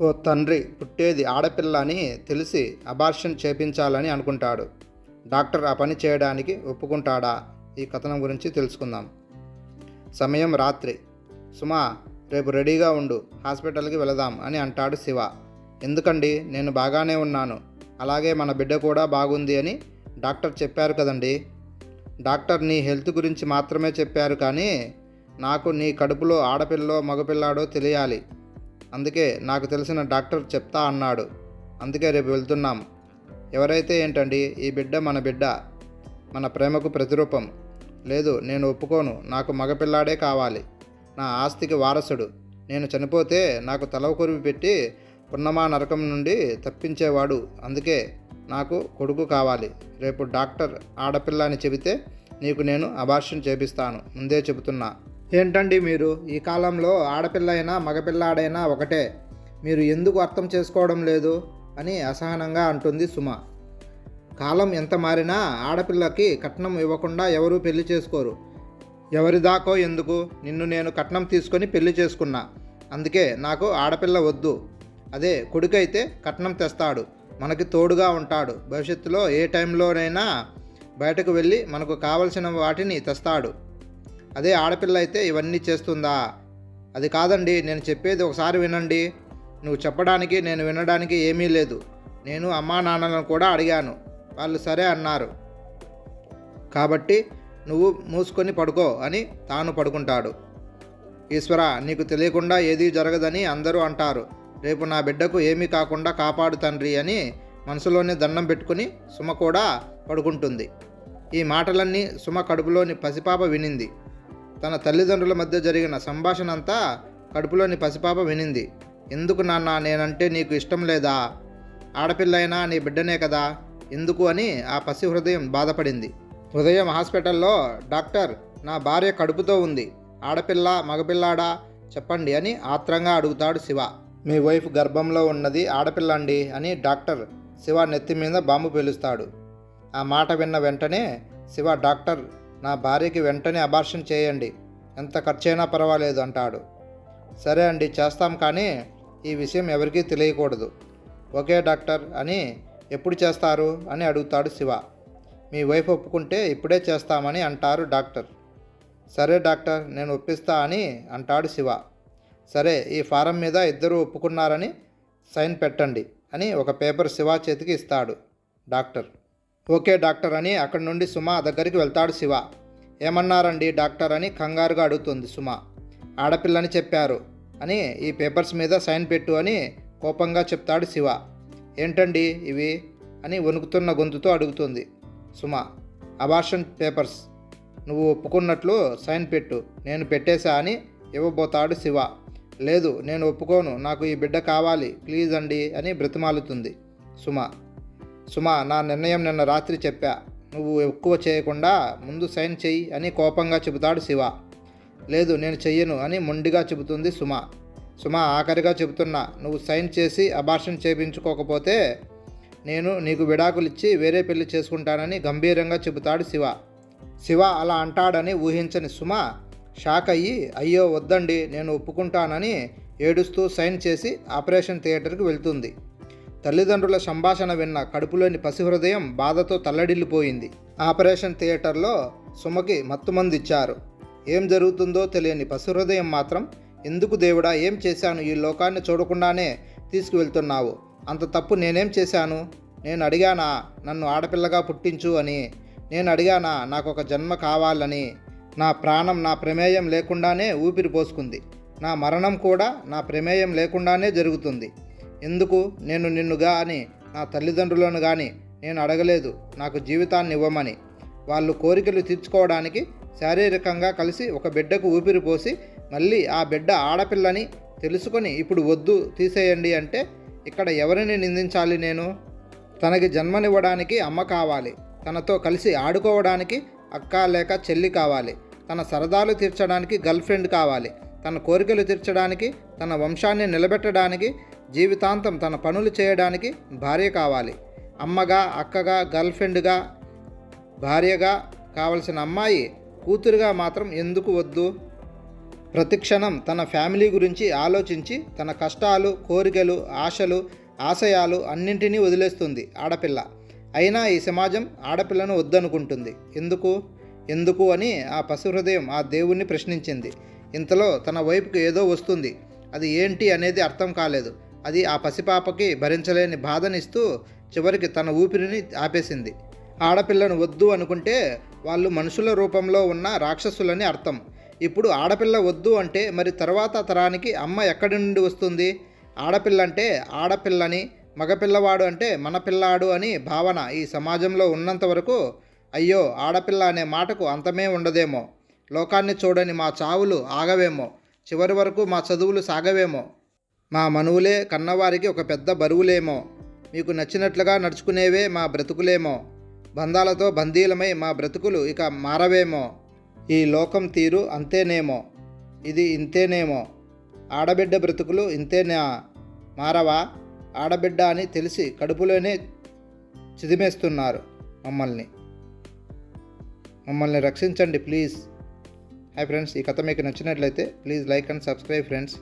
ఓ తండ్రి పుట్టేది ఆడపిల్ల అని తెలిసి అబార్షన్ చేపించాలని అనుకుంటాడు. డాక్టర్ ఆ పని చేయడానికి ఒప్పుకుంటాడా? ఈ కథనం గురించి తెలుసుకుందాం. సమయం రాత్రి. సుమా రేపు రెడీగా ఉండు హాస్పిటల్కి వెళదాం అని అంటాడు శివ. ఎందుకండి? నేను బాగానే ఉన్నాను. అలాగే మన బిడ్డ కూడా బాగుంది అని డాక్టర్ చెప్పారు కదండి. డాక్టర్ నీ హెల్త్ గురించి మాత్రమే చెప్పారు కానీ నాకు నీ కడుపులో ఆడపిల్లో మగపిల్లాడో తెలియాలి. అందుకే నాకు తెలిసిన డాక్టర్ చెప్తా అన్నాడు. అందుకే రేపు వెళ్తున్నాం. ఎవరైతే ఏంటండి ఈ బిడ్డ మన బిడ్డ మన ప్రేమకు ప్రతిరూపం. లేదు నేను ఒప్పుకోను. నాకు మగపిల్లాడే కావాలి. నా ఆస్తికి వారసుడు. నేను చనిపోతే నాకు తలవకొరివి పెట్టి పున్నమా నరకం నుండి తప్పించేవాడు. అందుకే నాకు కొడుకు కావాలి. రేపు డాక్టర్ ఆడపిల్ల అని చెబితే నీకు నేను అబార్షన్ చేపిస్తాను. ముందే చెబుతున్నా. ఏంటండి మీరు? ఈ కాలంలో ఆడపిల్ల అయినా మగపిల్లాడైనా ఒకటే. మీరు ఎందుకు అర్థం చేసుకోవడం లేదు? అని అసహనంగా అంటుంది సుమ. కాలం ఎంత మారినా ఆడపిల్లకి కట్నం ఇవ్వకుండా ఎవరూ పెళ్ళి చేసుకోరు. ఎవరిదాకో ఎందుకు? నిన్ను నేను కట్నం తీసుకొని పెళ్ళి చేసుకున్నా. అందుకే నాకు ఆడపిల్ల వద్దు. అదే కొడుకైతే కట్నం తెస్తాడు. మనకి తోడుగా ఉంటాడు. భవిష్యత్తులో ఏ టైంలోనైనా బయటకు వెళ్ళి మనకు కావలసిన వాటిని తెస్తాడు. అదే ఆడపిల్ల అయితే ఇవన్నీ చేస్తుందా? అది కాదండి నేను చెప్పేది ఒకసారి వినండి. నువ్వు చెప్పడానికి నేను వినడానికి ఏమీ లేదు. నేను అమ్మా నాన్నలను కూడా అడిగాను. వాళ్ళు సరే అన్నారు. కాబట్టి నువ్వు మూసుకొని పడుకో అని తాను పడుకుంటాడు. ఈశ్వర నీకు తెలియకుండా ఏదీ జరగదని అందరూ అంటారు. రేపు నా బిడ్డకు ఏమీ కాకుండా కాపాడు తండ్రి అని మనసులోనే దండం పెట్టుకుని సుమ కూడా పడుకుంటుంది. ఈ మాటలన్నీ సుమ కడుపులోని పసిపాప వినింది. తన తల్లిదండ్రుల మధ్య జరిగిన సంభాషణ అంతా కడుపులోని పసిపాప వినింది. ఎందుకు నాన్న నేనంటే నీకు ఇష్టం లేదా? ఆడపిల్లైనా నీ బిడ్డనే కదా? ఎందుకు? అని ఆ పసి హృదయం బాధపడింది. ఉదయం హాస్పిటల్లో డాక్టర్ నా భార్య కడుపుతో ఉంది. ఆడపిల్ల మగపిల్లాడా? చెప్పండి అని ఆత్రంగా అడుగుతాడు శివ. మీ వైఫ్ గర్భంలో ఉన్నది ఆడపిల్ల అండి అని డాక్టర్ శివ నెత్తి మీద బాంబు పేలుస్తాడు. ఆ మాట విన్న వెంటనే శివ డాక్టర్ నా భార్యకి వెంటనే అబార్షన్ చేయండి. ఎంత ఖర్చైనా పర్వాలేదు అంటాడు. సరే అండి చేస్తాం కానీ ఈ విషయం ఎవరికీ తెలియకూడదు. ఓకే డాక్టర్ అని ఎప్పుడు చేస్తారు అని అడుగుతాడు శివ. మీ వైఫ్ ఒప్పుకుంటే ఇప్పుడే చేస్తామని అంటారు డాక్టర్. సరే డాక్టర్ నేను ఒప్పిస్తా అని అంటాడు శివ. సరే ఈ ఫారం మీద ఇద్దరు ఒప్పుకున్నారని సైన్ పెట్టండి అని ఒక పేపర్ శివ చేతికి ఇస్తాడు డాక్టర్. ఓకే డాక్టర్ అని అక్కడి నుండి సుమ దగ్గరికి వెళ్తాడు శివ. ఏమన్నారండి డాక్టర్ అని కంగారుగా అడుగుతుంది సుమ. ఆడపిల్లని చెప్పారు అని ఈ పేపర్స్ మీద సైన్ పెట్టు అని కోపంగా చెప్తాడు శివ. ఏంటండి ఇవి అని వణుకుతున్న గొంతుతో అడుగుతుంది సుమ. Abortion papers. నువ్వు ఒప్పుకున్నట్లు సైన్ పెట్టు. నేను పెట్టేశా అని ఇవ్వబోతాడు శివ. లేదు నేను ఒప్పుకోను. నాకు ఈ బిడ్డ కావాలి. ప్లీజ్ అండి అని బ్రతిమాలుతుంది సుమ. సుమ నా నిర్ణయం నిన్న రాత్రి చెప్పా. నువ్వు ఎక్కువ చేయకుండా ముందు సైన్ చెయ్యి అని కోపంగా చెబుతాడు శివ. లేదు నేను చెయ్యను అని మొండిగా చెబుతుంది సుమ. సుమ ఆఖరిగా చెబుతున్నా నువ్వు సైన్ చేసి అబార్షన్ చేయించుకోకపోతే నేను నీకు విడాకులిచ్చి వేరే పెళ్ళి చేసుకుంటానని గంభీరంగా చెబుతాడు శివ. శివ అలా అంటాడని ఊహించని సుమ షాక్ అయ్యి అయ్యో వద్దండి నేను ఒప్పుకుంటానని ఏడుస్తూ సైన్ చేసి ఆపరేషన్ థియేటర్కి వెళ్తుంది. తల్లిదండ్రుల సంభాషణ విన్న కడుపులోని పసిహృదయం బాధతో తల్లడిల్లిపోయింది. ఆపరేషన్ థియేటర్లో సుమకి మత్తుమందిచ్చారు ఏం జరుగుతుందో తెలియని పసిహృదయం మాత్రం ఎందుకు దేవుడా ఏం చేశాను? ఈ లోకాన్ని చూడకుండానే తీసుకువెళ్తున్నావు. అంత తప్పు నేనేం చేశాను? నేను అడిగానా? నన్ను ఆడపిల్లగా పుట్టించు అని. నేను అడిగానా? నాకు ఒక జన్మ కావాలని. నా ప్రాణం నా ప్రమేయం లేకుండానే ఊపిరి పోసుకుంది. నా మరణం కూడా నా ప్రమేయం లేకుండానే జరుగుతుంది. ఎందుకు నేను నిన్ను కానీ నా తల్లిదండ్రులను కానీ నేను అడగలేదు. నాకు జీవితాన్ని ఇవ్వమని. వాళ్ళు కోరికలు తీర్చుకోవడానికి శారీరకంగా కలిసి ఒక బిడ్డకు ఊపిరి పోసి మళ్ళీ ఆ బిడ్డ ఆడపిల్లని తెలుసుకొని ఇప్పుడు వద్దు తీసేయండి అంటే ఇక్కడ ఎవరిని నిందించాలి నేను? తనకి జన్మనివ్వడానికి అమ్మ కావాలి. తనతో కలిసి ఆడుకోవడానికి అక్క లేక చెల్లి కావాలి. తన సరదాలు తీర్చడానికి గర్ల్ ఫ్రెండ్ కావాలి. తన కోరికలు తీర్చడానికి తన వంశాన్ని నిలబెట్టడానికి జీవితాంతం తన పనులు చేయడానికి భార్య కావాలి. అమ్మగా అక్కగా గర్ల్ ఫ్రెండ్గా భార్యగా కావలసిన అమ్మాయి కూతురుగా మాత్రం ఎందుకు వద్దు? ప్రతిక్షణం తన ఫ్యామిలీ గురించి ఆలోచించి తన కష్టాలు కోరికలు ఆశలు ఆశయాలు అన్నింటినీ వదిలేస్తుంది ఆడపిల్ల. అయినా ఈ సమాజం ఆడపిల్లను వద్దనుకుంటుంది. ఎందుకు? ఎందుకు అని ఆ పశు హృదయం ఆ దేవుణ్ణి ప్రశ్నించింది. ఇంతలో తన వైపుకు ఏదో వస్తుంది. అది ఏంటి అనేది అర్థం కాలేదు. అది ఆ పసిపాపకి భరించలేని బాధనిస్తూ చివరికి తన ఊపిరిని ఆపేసింది. ఆడపిల్లను వద్దు అనుకుంటే వాళ్ళు మనుషుల రూపంలో ఉన్న రాక్షసులని అర్థం. ఇప్పుడు ఆడపిల్ల వద్దు అంటే మరి తర్వాత తరానికి అమ్మ ఎక్కడి నుండి వస్తుంది? ఆడపిల్ల అంటే ఆడపిల్లని మగపిల్లవాడు అంటే మన పిల్లాడు అని భావన ఈ సమాజంలో ఉన్నంత వరకు అయ్యో ఆడపిల్ల అనే మాటకు అంతమే ఉండదేమో. లోకాన్ని చూడని మా చావులు ఆగవేమో. చివరి వరకు మా చదువులు సాగవేమో. మా మనువులే కన్నవారికి ఒక పెద్ద బరువులేమో. మీకు నచ్చినట్లుగా నడుచుకునేవే మా బ్రతుకులేమో. బంధాలతో బందీలమై మా బ్రతుకులు ఇక మారవేమో. ఈ లోకం తీరు అంతేనేమో. ఇది ఇంతేనేమో. ఆడబిడ్డ బ్రతుకులు ఇంతేనా? మారవా? ఆడబిడ్డ అని తెలిసి కడుపులోనే చిదిమేస్తున్నారు మమ్మల్ని. మమ్మల్ని రక్షించండి ప్లీజ్. హాయ్ ఫ్రెండ్స్ ఈ కథ మీకు నచ్చినట్లయితే please like and subscribe friends.